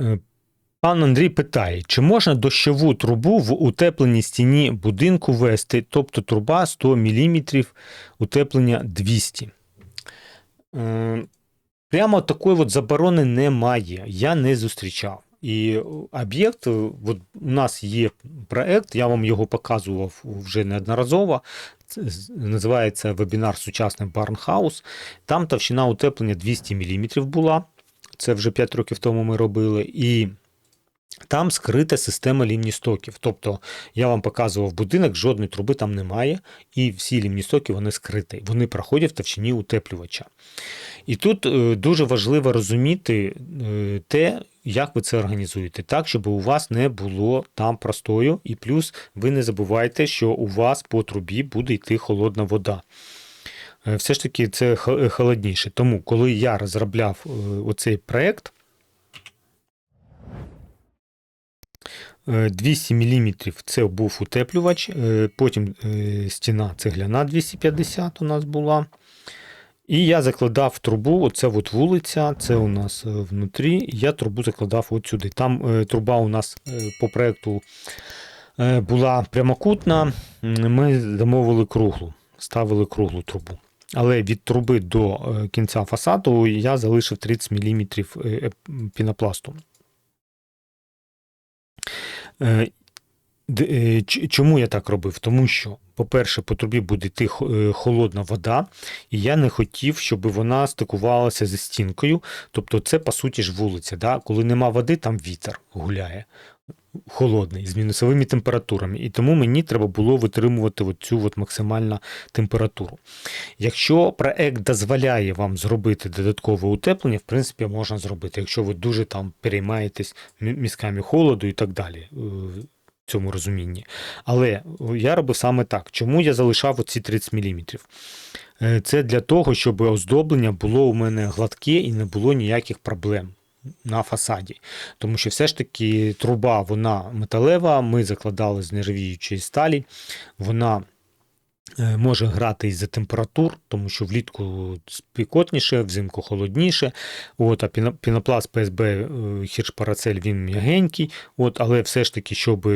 Е, Пан Андрій питає, чи можна дощову трубу в утепленій стіні будинку вести, тобто труба 100 мм, утеплення 200 Е, Прямо такої от заборони немає, я не зустрічав. І об'єкт, от у нас є проект, я вам його показував вже неодноразово. Це називається вебінар Сучасний Барнхаус. Там товщина утеплення 200 мм була. Це вже 5 років тому ми робили. І там скрита система лімністоків. Тобто я вам показував будинок, жодної труби там немає, і всі лімністоки вони скриті. Вони проходять в товщині утеплювача. І тут е, дуже важливо розуміти е, те, як ви це організуєте, так, щоб у вас не було там простою, і плюс ви не забувайте, що у вас по трубі буде йти холодна вода. Е, Все ж таки це холодніше. Тому, коли я розробляв е, оцей проект, е, 200 мм це був утеплювач, е, потім е, стіна цегляна 250 у нас була. І я закладав трубу, оце от вулиця, це у нас е, внутрі. Я трубу закладав от сюди. Там е, труба у нас е, по проекту е, була прямокутна. Ми замовили круглу, ставили круглу трубу. Але від труби до е, кінця фасаду я залишив 30 мм е, пінопласту. Е, ч- Чому я так робив? Тому що, по-перше, по трубі буде йти холодна вода, і я не хотів, щоб вона стикувалася зі стінкою. Тобто, це по суті ж вулиця. Да? Коли нема води, там вітер гуляє. Холодний, з мінусовими температурами. І тому мені треба було витримувати цю максимальну температуру. Якщо проект дозволяє вам зробити додаткове утеплення, в принципі, можна зробити, якщо ви дуже там переймаєтесь мі- мізками холоду і так далі. е, В цьому розумінні. Але я робив саме так. Чому я залишав оці 30 мм? Це для того, щоб оздоблення було у мене гладке і не було ніяких проблем на фасаді. Тому що все ж таки труба вона металева, ми закладали з нержавіючої сталі, вона е, може грати із-за температур, тому що влітку спекотніше, взимку холодніше. От, а пінопласт ПСБ Хіршпарацель він м'ягенький, от, але все ж таки, щоб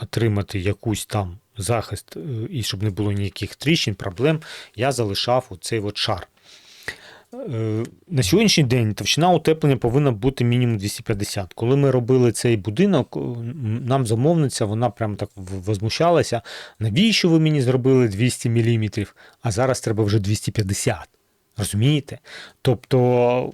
отримати якусь там захист е, і щоб не було ніяких тріщин, проблем, я залишав оцей от шар. Е, На сьогоднішній день товщина утеплення повинна бути мінімум 250. Коли ми робили цей будинок, е, нам замовниця, вона прям так возмущалася. Навіщо ви мені зробили 200 мм, а зараз треба вже 250. Розумієте? Тобто,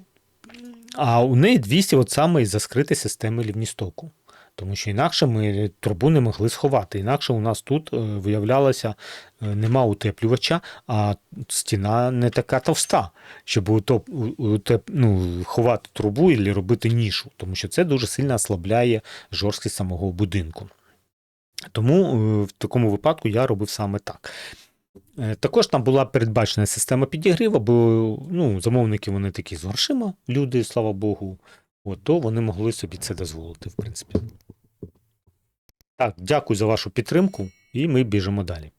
а у неї 200 от саме із-за скритої системи лівністоку. Тому що інакше ми трубу не могли сховати. Інакше у нас тут е, виявлялося, е, нема утеплювача, а стіна не така товста, щоб утоп, утеп, ну, ховати трубу і робити нішу, тому що це дуже сильно ослабляє жорсткість самого будинку. Тому е, в такому випадку я робив саме так. Також там була передбачена система підігріву, бо ну, замовники вони такі з грошима, люди, слава Богу, от, то вони могли собі це дозволити, в принципі. Так, дякую за вашу підтримку, і ми біжимо далі.